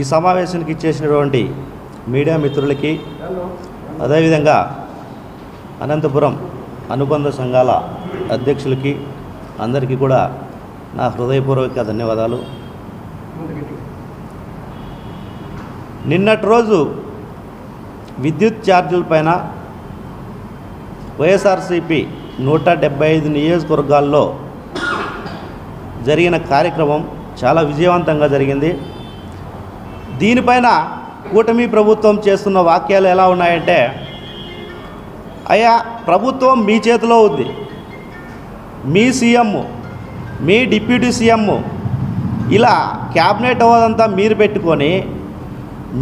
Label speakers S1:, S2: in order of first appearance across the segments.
S1: ఈ సమావేశానికి ఇచ్చేసినటువంటి మీడియా మిత్రులకి అదేవిధంగా అనంతపురం అనుబంధ సంఘాల అధ్యక్షులకి అందరికీ కూడా నా హృదయపూర్వక ధన్యవాదాలు. నిన్నటి రోజు విద్యుత్ ఛార్జీల పైన వైఎస్ఆర్సిపి నూట డెబ్బై ఐదు నియోజకవర్గాల్లో జరిగిన కార్యక్రమం చాలా విజయవంతంగా జరిగింది. దీనిపైన కూటమి ప్రభుత్వం చేస్తున్న వాక్యాలు ఎలా ఉన్నాయంటే అయ్యా ప్రభుత్వం మీ చేతిలో ఉంది. మీ సీఎం మీ డిప్యూటీ సీఎం ఇలా క్యాబినెట్ అవ్వదంతా మీరు పెట్టుకొని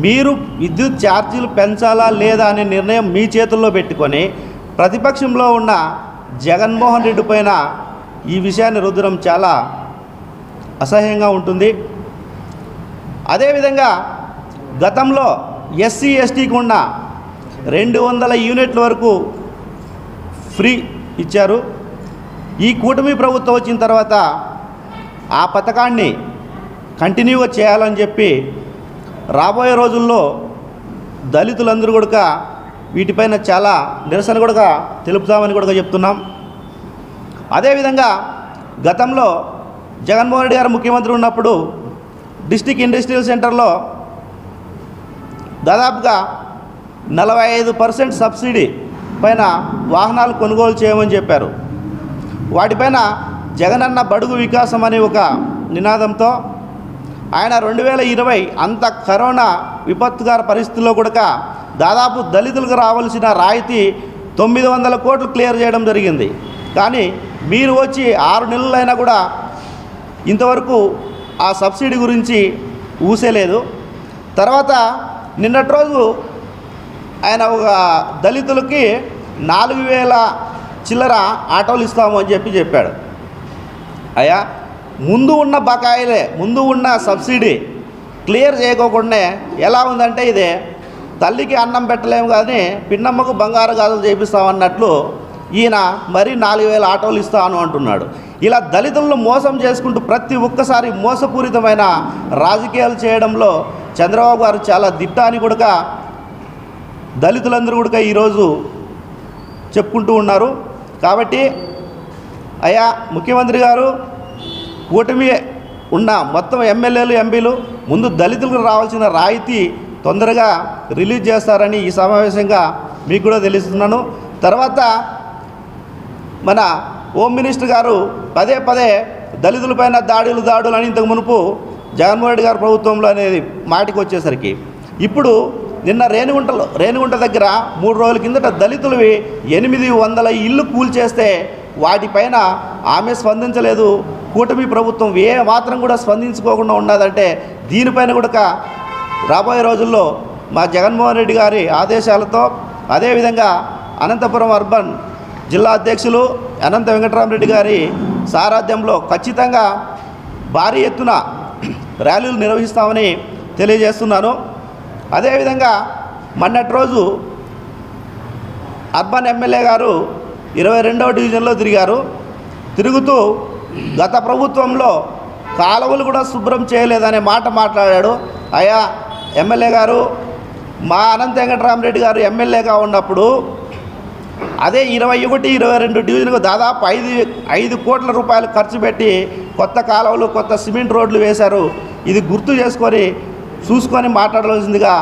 S1: మీరు విద్యుత్ ఛార్జీలు పెంచాలా లేదా అనే నిర్ణయం మీ చేతుల్లో పెట్టుకొని ప్రతిపక్షంలో ఉన్న జగన్మోహన్ రెడ్డి పైన ఈ విషయాన్ని రుద్దడం చాలా అసహ్యంగా ఉంటుంది. అదేవిధంగా గతంలో ఎస్సీ ఎస్టీకి ఉన్న రెండు వందల యూనిట్ల వరకు ఫ్రీ ఇచ్చారు. ఈ కూటమి ప్రభుత్వం వచ్చిన తర్వాత ఆ పథకాన్ని కంటిన్యూగా చేయాలని చెప్పి రాబోయే రోజుల్లో దళితులందరూ కూడా వీటిపైన చాలా నిరసన కూడా తెలుపుతామని కూడా చెప్తున్నాం. అదేవిధంగా గతంలో జగన్మోహన్ రెడ్డి గారు ముఖ్యమంత్రి ఉన్నప్పుడు డిస్టిక్ ఇండస్ట్రియల్ సెంటర్లో దాదాపుగా నలభై ఐదు పర్సెంట్ సబ్సిడీ పైన వాహనాలు కొనుగోలు చేయమని చెప్పారు. వాటిపైన జగనన్న బడుగు వికాసం అనే ఒక నినాదంతో ఆయన రెండు వేల ఇరవై అంత కరోనా విపత్తుగార పరిస్థితుల్లో కూడా దాదాపు దళితులకు రావాల్సిన రాయితీ తొమ్మిది వందల కోట్లు క్లియర్ చేయడం జరిగింది. కానీ మీరు వచ్చి ఆరు నెలలైనా కూడా ఇంతవరకు ఆ సబ్సిడీ గురించి ఊసేలేదు. తర్వాత నిన్నటి రోజు ఆయన ఒక దళితులకి నాలుగు వేల చిల్లర ఆటోలు ఇస్తాము అని చెప్పి చెప్పాడు. అయ్యా ముందు ఉన్న బకాయిలే ముందు ఉన్న సబ్సిడీ క్లియర్ చేయకోకుండా ఎలా ఉందంటే ఇది తల్లికి అన్నం పెట్టలేము కానీ పిన్నమ్మకు బంగారు గాజులు చేపిస్తామన్నట్లు ఈయన మరి నాలుగు వేల ఆటోలు ఇస్తాను అంటున్నాడు. ఇలా దళితులను మోసం చేసుకుంటూ ప్రతి ఒక్కసారి మోసపూరితమైన రాజకీయాలు చేయడంలో చంద్రబాబు గారు చాలా దిట్ట అని కూడా దళితులందరూ కూడా ఈరోజు చెప్పుకుంటూ ఉన్నారు. కాబట్టి అయా ముఖ్యమంత్రి గారు కూటమి ఉన్న మొత్తం ఎమ్మెల్యేలు ఎంపీలు ముందు దళితులకు రావాల్సిన రాయితీ తొందరగా రిలీజ్ చేస్తారని ఈ సమావేశంగా మీకు కూడా తెలుస్తున్నాను. తర్వాత మన హోమ్ మినిస్టర్ గారు పదే పదే దళితులపైన దాడులు దాడులు అని ఇంతకు మునుపు జగన్మోహన్ రెడ్డి గారి ప్రభుత్వంలో అనేది మాటికి వచ్చేసరికి. ఇప్పుడు నిన్న రేణిగుంటలో రేణిగుంట దగ్గర మూడు రోజుల కిందట దళితులవి ఎనిమిది వందల ఇల్లు కూల్చేస్తే వాటిపైన ఆమె స్పందించలేదు. కూటమి ప్రభుత్వం ఏ మాత్రం కూడా స్పందించుకోకుండా ఉన్నదంటే దీనిపైన కూడా రాబోయే రోజుల్లో మా జగన్మోహన్ రెడ్డి గారి ఆదేశాలతో అదేవిధంగా అనంతపురం అర్బన్ జిల్లా అధ్యక్షులు అనంత వెంకటరామరెడ్డి గారి సారథ్యంలో ఖచ్చితంగా భారీ ఎత్తున ర్యాలీలు నిర్వహిస్తామని తెలియజేస్తున్నాను. అదేవిధంగా మొన్నటి రోజు అర్బన్ ఎమ్మెల్యే గారు ఇరవై రెండవ డివిజన్లో తిరిగారు. తిరుగుతూ గత ప్రభుత్వంలో కాలువలు కూడా శుభ్రం చేయలేదనే మాట మాట్లాడాడు. అయా ఎమ్మెల్యే గారు మా అనంత వెంకటరామరెడ్డి గారు ఎమ్మెల్యేగా ఉన్నప్పుడు అదే ఇరవై ఒకటి ఇరవై రెండు డివిజన్కు దాదాపు ఐదు ఐదు కోట్ల రూపాయలు ఖర్చు పెట్టి కొత్త కాలువలు కొత్త సిమెంట్ రోడ్లు వేశారు. ఇది గుర్తు చేసుకొని చూసుకొని మాట్లాడవలసిందిగా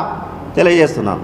S1: తెలియజేస్తున్నాను